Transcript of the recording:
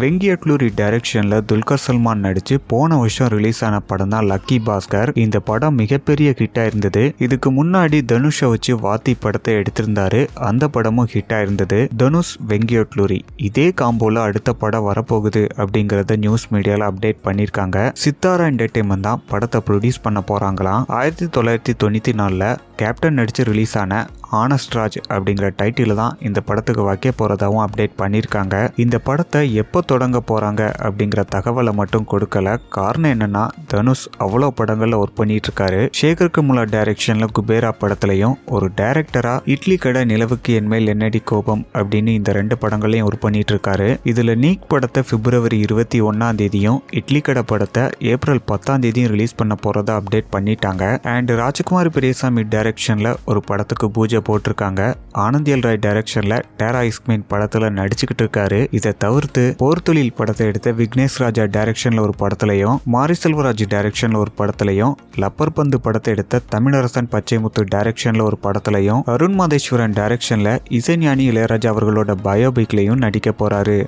வெங்கியட்லூரி டைரக்ஷன்ல துல்கர் சல்மான் நடிச்சு போன வருஷம் ரிலீஸ் ஆன படம் தான் லக்கி பாஸ்கர் இந்த படம் மிகப்பெரிய ஹிட்டா இருந்தது. இதுக்கு முன்னாடி தனுஷை வச்சு வாத்தி படத்தை எடுத்திருந்தாரு. அந்த படமும் ஹிட்டா இருந்தது. தனுஷ் வெங்கியட்லூரி இதே காம்போல அடுத்த படம் வரப்போகுது அப்படிங்கறத நியூஸ் மீடியால அப்டேட் பண்ணிருக்காங்க சித்தாரா என்டர்டைன்மெண்ட் தான் படத்தை ப்ரொடியூஸ் பண்ண போறாங்களாம். ஆயிரத்தி தொள்ளாயிரத்தி தொண்ணூத்தி நாலுல கேப்டன் நடிச்சு ரிலீஸ் ஆன ஆனஸ்ட் ராஜ் அப்படிங்கிற டைட்டில் தான் இந்த படத்துக்கு வைக்க போகிறதாகவும் அப்டேட் பண்ணியிருக்காங்க. இந்த படத்தை எப்போ தொடங்க போகிறாங்க அப்படிங்கிற தகவலை மட்டும் கொடுக்கல. காரணம் என்னன்னா தனுஷ் அவ்வளோ படங்களில் ஒர்க் பண்ணிட்டு இருக்காரு சேகர் கமுலா டைரக்ஷனில் குபேரா படத்துலையும் ஒரு டைரக்டரா இட்லி கடை நிலவுக்கு என்மேல் என்னடி கோபம் அப்படின்னு இந்த ரெண்டு படங்களையும் ஒர்க் பண்ணிட்டு இருக்காரு நீக் படத்தை பிப்ரவரி இருபத்தி ஒன்னாம் தேதியும் இட்லி கடை படத்தை ஏப்ரல் பத்தாம் தேதியும் ரிலீஸ் பண்ண போறதா அப்டேட் பண்ணிட்டாங்க. அண்ட் ராஜ்குமார் பெரியசாமி டைரக்ஷனில் ஒரு படத்துக்கு பூஜை போட்டிருக்காங்க. ஆனந்தியல் ராய் டைரக்ஷன்ல டேரா இஸ்மின் படத்துல நடிச்சுக்கிட்டு இருக்காரு. இதை தவிர்த்து போர்த்தொழில் படத்தை எடுத்த விக்னேஷ் ராஜா டைரக்ஷன்ல ஒரு படத்துலையும் மாரி செல்வராஜ் டைரக்ஷன்ல ஒரு படத்துலையும் லப்பர் பந்து படத்தை எடுத்த தமிழரசன் பச்சைமுத்து டைரக்ஷன்ல ஒரு படத்துலையும் அருண் மாதேஸ்வரன் டைரக்ஷன்ல இசைஞானி இளையராஜா அவர்களோட பயோபிக்லையும் நடிக்க போறாரு.